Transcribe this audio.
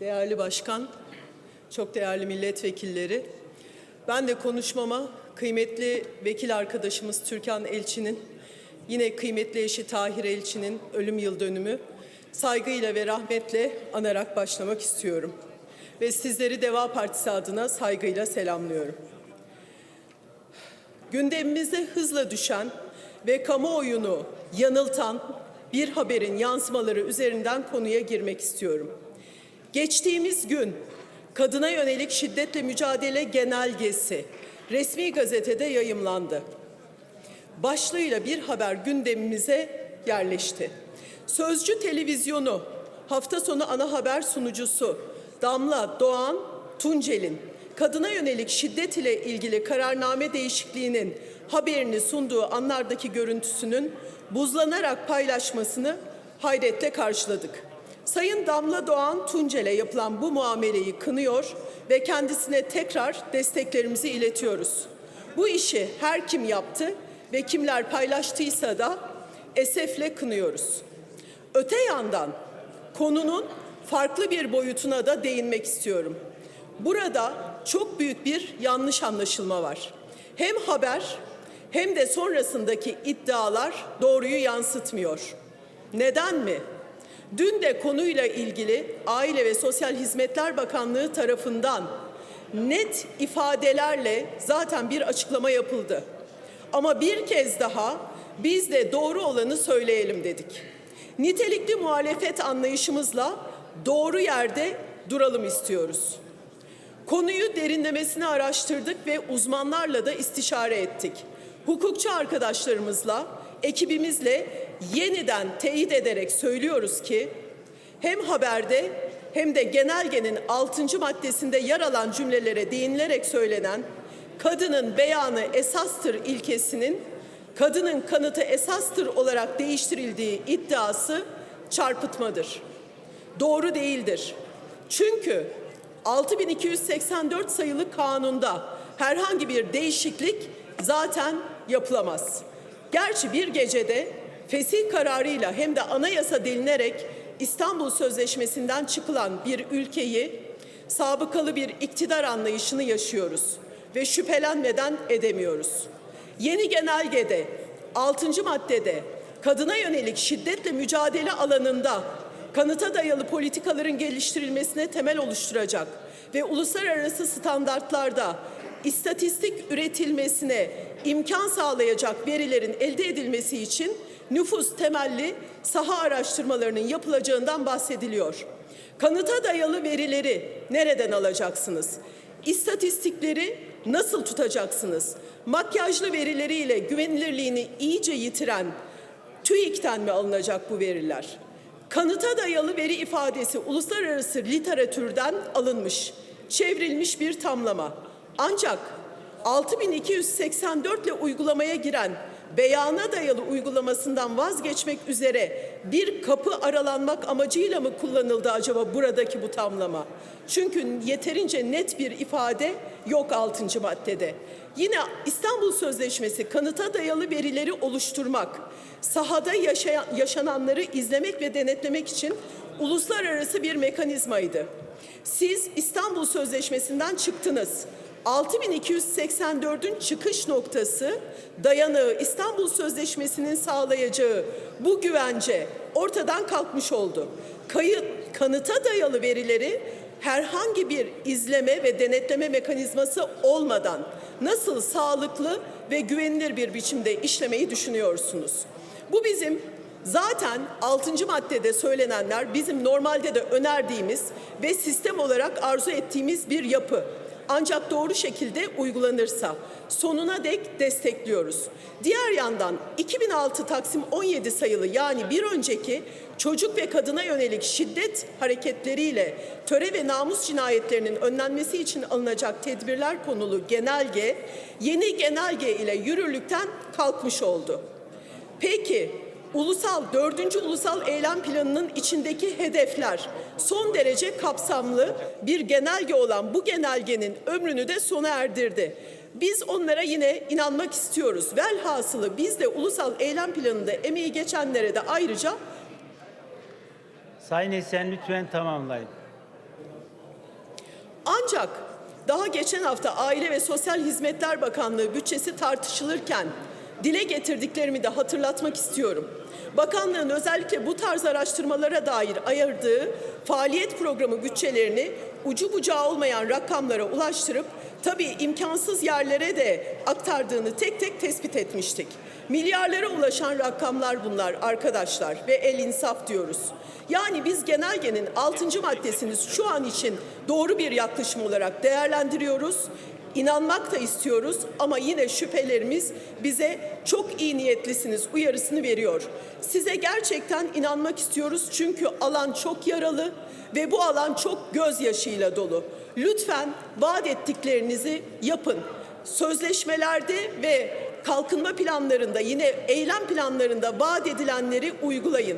Değerli başkan, çok değerli milletvekilleri, ben de konuşmama kıymetli vekil arkadaşımız Türkan Elçi'nin, yine kıymetli eşi Tahir Elçi'nin ölüm yıl dönümü saygıyla ve rahmetle anarak başlamak istiyorum. Ve sizleri Deva Partisi adına saygıyla selamlıyorum. Gündemimize hızla düşen ve kamuoyunu yanıltan bir haberin yansımaları üzerinden konuya girmek istiyorum. Geçtiğimiz gün kadına yönelik şiddetle mücadele genelgesi resmi gazetede yayımlandı. Başlığıyla bir haber gündemimize yerleşti. Sözcü televizyonu hafta sonu ana haber sunucusu Damla Doğan Tuncel'in kadına yönelik şiddet ile ilgili kararname değişikliğinin haberini sunduğu anlardaki görüntüsünün buzlanarak paylaşmasını hayretle karşıladık. Sayın Damla Doğan Tuncel'e yapılan bu muameleyi kınıyor ve kendisine tekrar desteklerimizi iletiyoruz. Bu işi her kim yaptı ve kimler paylaştıysa da esefle kınıyoruz. Öte yandan konunun farklı bir boyutuna da değinmek istiyorum. Burada çok büyük bir yanlış anlaşılma var. Hem haber hem de sonrasındaki iddialar doğruyu yansıtmıyor. Neden mi? Dün de konuyla ilgili Aile ve Sosyal Hizmetler Bakanlığı tarafından net ifadelerle zaten bir açıklama yapıldı. Ama bir kez daha biz de doğru olanı söyleyelim dedik. Nitelikli muhalefet anlayışımızla doğru yerde duralım istiyoruz. Konuyu derinlemesine araştırdık ve uzmanlarla da istişare ettik. Hukukçu arkadaşlarımızla, ekibimizle yeniden teyit ederek söylüyoruz ki hem haberde hem de genelgenin 6. maddesinde yer alan cümlelere değinilerek söylenen kadının beyanı esastır ilkesinin kadının kanıtı esastır olarak değiştirildiği iddiası çarpıtmadır. Doğru değildir. Çünkü 6284 sayılı kanunda herhangi bir değişiklik zaten yapılamaz. Gerçi bir gecede fesih kararıyla hem de anayasa delinerek İstanbul Sözleşmesi'nden çıkılan bir ülkeyi sabıkalı bir iktidar anlayışını yaşıyoruz ve şüphelenmeden edemiyoruz. Yeni genelgede 6. maddede kadına yönelik şiddetle mücadele alanında kanıta dayalı politikaların geliştirilmesine temel oluşturacak ve uluslararası standartlarda istatistik üretilmesine imkan sağlayacak verilerin elde edilmesi için nüfus temelli saha araştırmalarının yapılacağından bahsediliyor. Kanıta dayalı verileri nereden alacaksınız? İstatistikleri nasıl tutacaksınız? Makyajlı verileriyle güvenilirliğini iyice yitiren TÜİK'ten mi alınacak bu veriler? Kanıta dayalı veri ifadesi uluslararası literatürden alınmış, çevrilmiş bir tamlama. Ancak 6284 ile uygulamaya giren beyana dayalı uygulamasından vazgeçmek üzere bir kapı aralanmak amacıyla mı kullanıldı acaba buradaki bu tamlama? Çünkü yeterince net bir ifade yok 6. maddede. Yine İstanbul Sözleşmesi kanıta dayalı verileri oluşturmak, sahada yaşayan, yaşananları izlemek ve denetlemek için uluslararası bir mekanizmaydı. Siz İstanbul Sözleşmesi'nden çıktınız. 6284'ün çıkış noktası dayanığı İstanbul Sözleşmesi'nin sağlayacağı bu güvence ortadan kalkmış oldu. Kayıt, kanıta dayalı verileri herhangi bir izleme ve denetleme mekanizması olmadan nasıl sağlıklı ve güvenilir bir biçimde işlemeyi düşünüyorsunuz? Bu bizim Zaten 6. maddede söylenenler bizim normalde de önerdiğimiz ve sistem olarak arzu ettiğimiz bir yapı. Ancak doğru şekilde uygulanırsa sonuna dek destekliyoruz. Diğer yandan 2006 Taksim 17 sayılı yani bir önceki çocuk ve kadına yönelik şiddet hareketleriyle töre ve namus cinayetlerinin önlenmesi için alınacak tedbirler konulu genelge yeni genelge ile yürürlükten kalkmış oldu. Peki Ulusal 4. Ulusal Eylem Planı'nın içindeki hedefler son derece kapsamlı bir genelge olan bu genelgenin ömrünü de sona erdirdi. Biz onlara yine inanmak istiyoruz. Velhasılı biz de Ulusal Eylem Planı'nda emeği geçenlere de ayrıca Sayın Esen lütfen tamamlayın. Ancak daha geçen hafta Aile ve Sosyal Hizmetler Bakanlığı bütçesi tartışılırken dile getirdiklerimi de hatırlatmak istiyorum. Bakanlığın özellikle bu tarz araştırmalara dair ayırdığı faaliyet programı bütçelerini ucu bucağı olmayan rakamlara ulaştırıp tabii imkansız yerlere de aktardığını tek tek tespit etmiştik. Milyarlara ulaşan rakamlar bunlar arkadaşlar ve el insaf diyoruz. Yani biz genelgenin 6. maddesini şu an için doğru bir yaklaşım olarak değerlendiriyoruz. İnanmak da istiyoruz ama yine şüphelerimiz bize çok iyi niyetlisiniz uyarısını veriyor. Size gerçekten inanmak istiyoruz çünkü alan çok yaralı ve bu alan çok gözyaşıyla dolu. Lütfen vaat ettiklerinizi yapın. Sözleşmelerde ve kalkınma planlarında yine eylem planlarında vaat edilenleri uygulayın.